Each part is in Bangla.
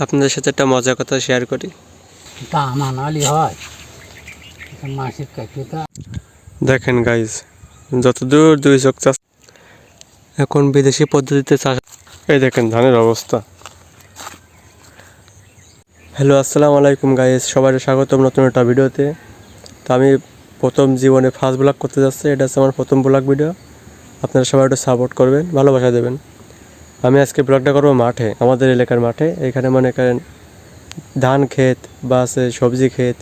আপনাদের সাথে একটা মজার কথা শেয়ার করি। হয়। দেখেন গাইজ যতদূর দুই চোখ চাষ এখন বিদেশি পদ্ধতিতে চাষ এই দেখেন ধানের অবস্থা। হ্যালো আসসালামু আলাইকুম গাইজ সবাই স্বাগতম নতুন একটা ভিডিওতে। তো আমি প্রথম জীবনে ফার্স্ট ব্লগ করতে যাচ্ছি এটা হচ্ছে আমার প্রথম ব্লগ ভিডিও আপনারা সবাই একটু সাপোর্ট করবেন ভালোবাসা দেবেন। আমি আজকে ব্লগটা করব মাঠে, আমাদের এলাকার মাঠে। এখানে মনে করেন ধান ক্ষেত বা আছে সবজি ক্ষেত,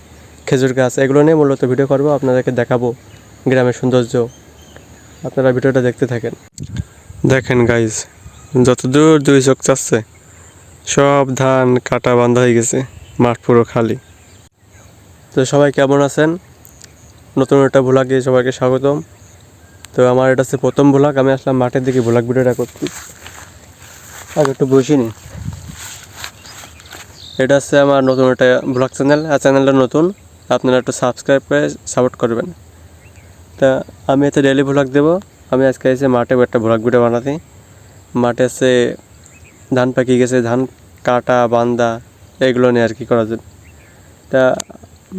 খেজুর গাছ, এগুলো নিয়ে মূলত ভিডিও করব। আপনাদেরকে দেখাবো গ্রামের সৌন্দর্য। আপনারা ভিডিওটা দেখতে থাকেন। দেখেন গাইজ যতদূর দুই চোখ চাচ্ছে, সব ধান কাটা বান্ধা হয়ে গেছে, মাঠ পুরো খালি। তো সবাই কেমন আছেন? নতুন একটা ভোলাগে সবাইকে স্বাগতম। তো আমার এটা হচ্ছে প্রথম ভোলাগ আমি আসলাম মাঠের দিকে ভোলাগ ভিডিওটা করতে। আগে একটু বসিনি এটা হচ্ছে আমার নতুন একটা ব্লগ চ্যানেল আর চ্যানেলটা নতুন, আপনারা একটু সাবস্ক্রাইব করে সাপোর্ট করবেন। তা আমি এতে ডেলি ব্লগ দেবো। আমি আজকে এসে মাঠে একটা ব্লগ ভিডিও বানাতে। মাঠে এসে ধান পাকিয়ে গেছে, ধান কাটা, বান্দা, এগুলো নিয়ে আর কি করা যায়। তা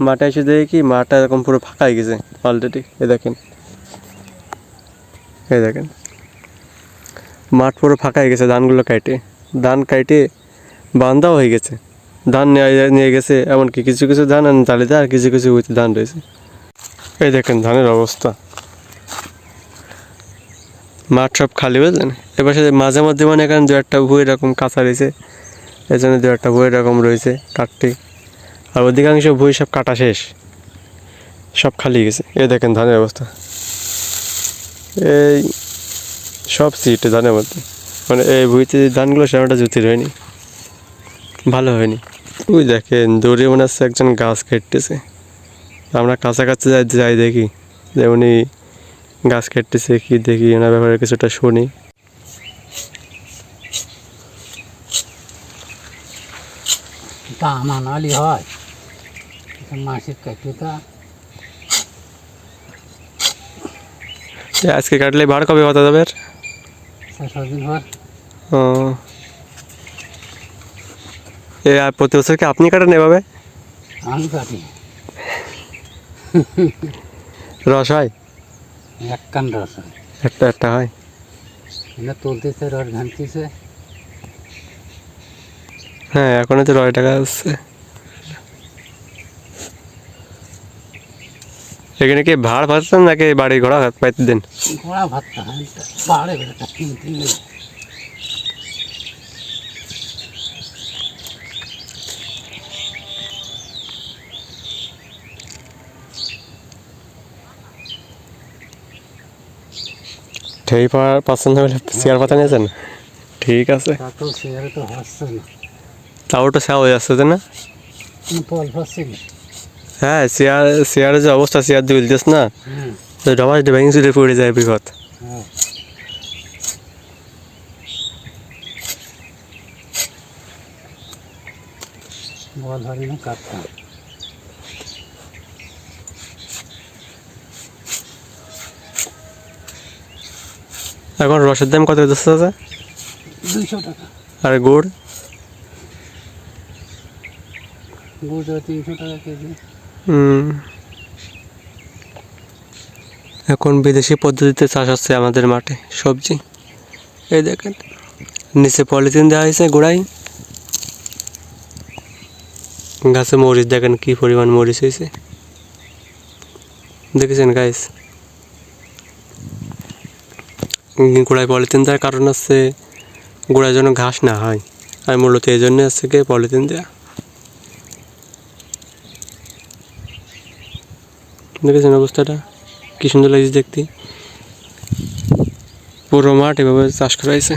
মাঠে এসে দেখি কি মাঠটা এরকম পুরো ফাঁকা হয়ে গেছে অলরেডি এ দেখেন। এই দেখেন। মাঠ পুরো ফাঁকা হয়ে গেছে, ধানগুলো কাটে ধান কাটে বান্দাও হয়ে গেছে। ধান নিয়ে নিয়ে গেছে, এমনকি কিছু কিছু ধান তালিতে আর কিছু কিছু ধান রয়েছে। এই দেখেন ধানের অবস্থা। মাঠ সব খালি, বুঝলেন? এবার সাথে মাঝে মধ্যে মানে এখানে দু একটা ভুই এরকম কাঁচা রয়েছে। এই জন্য দু একটা ভুই এরকম রয়েছে কাটতে। আর অধিকাংশ ভুঁই সব কাটা শেষ। সব খালি গেছে। এই দেখেন ধানের অবস্থা। এই সব সিট ধানের মধ্যে। মানে এই ভুইতে যে ধানগুলো সেরকমটা জুতির হয়নি। ভালো হয়নি। ওই দেখেন দূরে মনে হচ্ছে একজন গাছ কেটেছে আমরা কাছাকাছি যাই যাই দেখি। যে উনি গাছ কেটেছে কি দেখি ওনার ব্যাপারে কিছুটা শুনি। তা আমার হয়। কাকুটা আজকে কাটলে বার কবে কথা যাবে ও। এ আর প্রতি বছর কি আপনি কাটেন এভাবে? আমি কাটি। রস হয় এক কান রস হয় একটা একটা হয়। এটা তুলতেছে রস ঘানতেছে। হ্যাঁ এখন তো রয় টাকা আসছে এখানে কি ভাড় পাচ্ছেন নাকি বাড়ি ঘোড়া পাইতে দেন? ঘোড়া ভাতটা হয় পাহাড়ে ঠেই পাওয়ার পাচ্ছেন না বলে চেয়ার পাতা নিয়েছেন? ঠিক আছে। তাও তো সেয়া হয়ে যাচ্ছে না? ফল পাচ্ছি না হ্যাঁ চেয়ার চেয়ারের যে অবস্থা চেয়ার দিয়ে দিস না? তো ডবাস ভেঙে চুলে পড়ে যায় বিপদ। এখন রসের দাম কত যাচ্ছে দাদা দুইশো টাকা। আর গুড়? গুড় তিনশো টাকা কেজি। এখন বিদেশি পদ্ধতিতে চাষ হচ্ছে আমাদের মাঠে সবজি। এই দেখেন, নিচে পলিথিন দেওয়া হয়েছে গোড়ায়। গাছে মরিচ, দেখেন কি পরিমাণ মরিচ হয়েছে। দেখেছেন গাইস গোড়ায় পলিথিন দেওয়ার কারণ হচ্ছে, গোড়ায় যেন ঘাস না হয়। আর মূলত এই জন্য হচ্ছে কি পলিথিন দেওয়া দেখেছেন অবস্থাটা? কি সুন্দর লাগছে দেখতে। পুরো মাঠ এভাবে চাষ করা হয়েছে।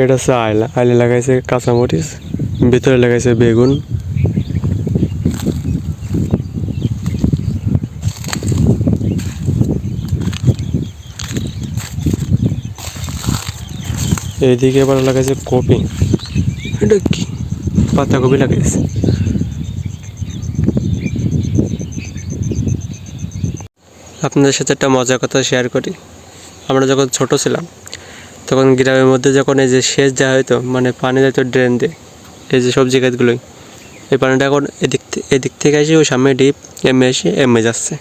এটা হচ্ছে আয়লা আয়লা লাগাইছে কাঁচামরিচ, ভিতরে লাগাইছে বেগুন। এইদিকে এবার লাগাইছে কপি। এটা কি পাতাকপি লাগাইছে আপনাদের সাথে একটা মজার কথা শেয়ার করি। আমরা যখন ছোট ছিলাম, তখন গ্রামের মধ্যে যখন এই যে সেচ দেওয়া হতো মানে পানি যেত ড্রেন দিয়ে, এই যে সবজি গাছগুলোই এই পানিটা এখন এদিক এদিক থেকে এসে ওই সামনে ডিপ এমে এসে এমে যাচ্ছে।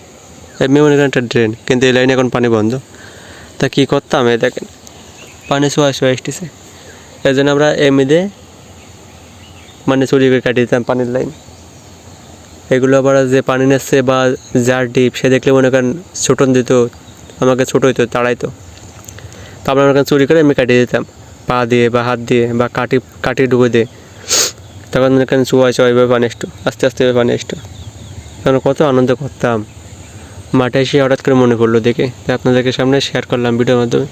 এমনি মনে করেন একটা ড্রেন কিন্তু এই লাইনে এখন পানি বন্ধ। তা কী করতাম এই দেখেন, পানি শোয়া শোয়া এসতেছে এই জন্য আমরা এমে দিয়ে মানে চুরি করে কাটিয়ে দিতাম পানির লাইন এগুলো আবার যে পানি নিচ্ছে বা যার ডিপ, সে দেখলে মনে করেন ছোটন দিত, আমাকে ছোট হইতো, তাড়াইতো। তো আমরা মনে করেন চুরি করে আমি কাটিয়ে দিতাম, পা দিয়ে বা হাত দিয়ে বা কাটি কাটি ডুবে দিয়ে। তখন মনে চুয়াই চুয়াই এভাবে পানি আসতো, আস্তে আস্তে এভাবে পানি আসতো। তখন কত আনন্দ করতাম। মাঠে এসে হঠাৎ করে মনে পড়ল দেখে। আপনাদেরকে সামনে শেয়ার করলাম ভিডিওর মাধ্যমে।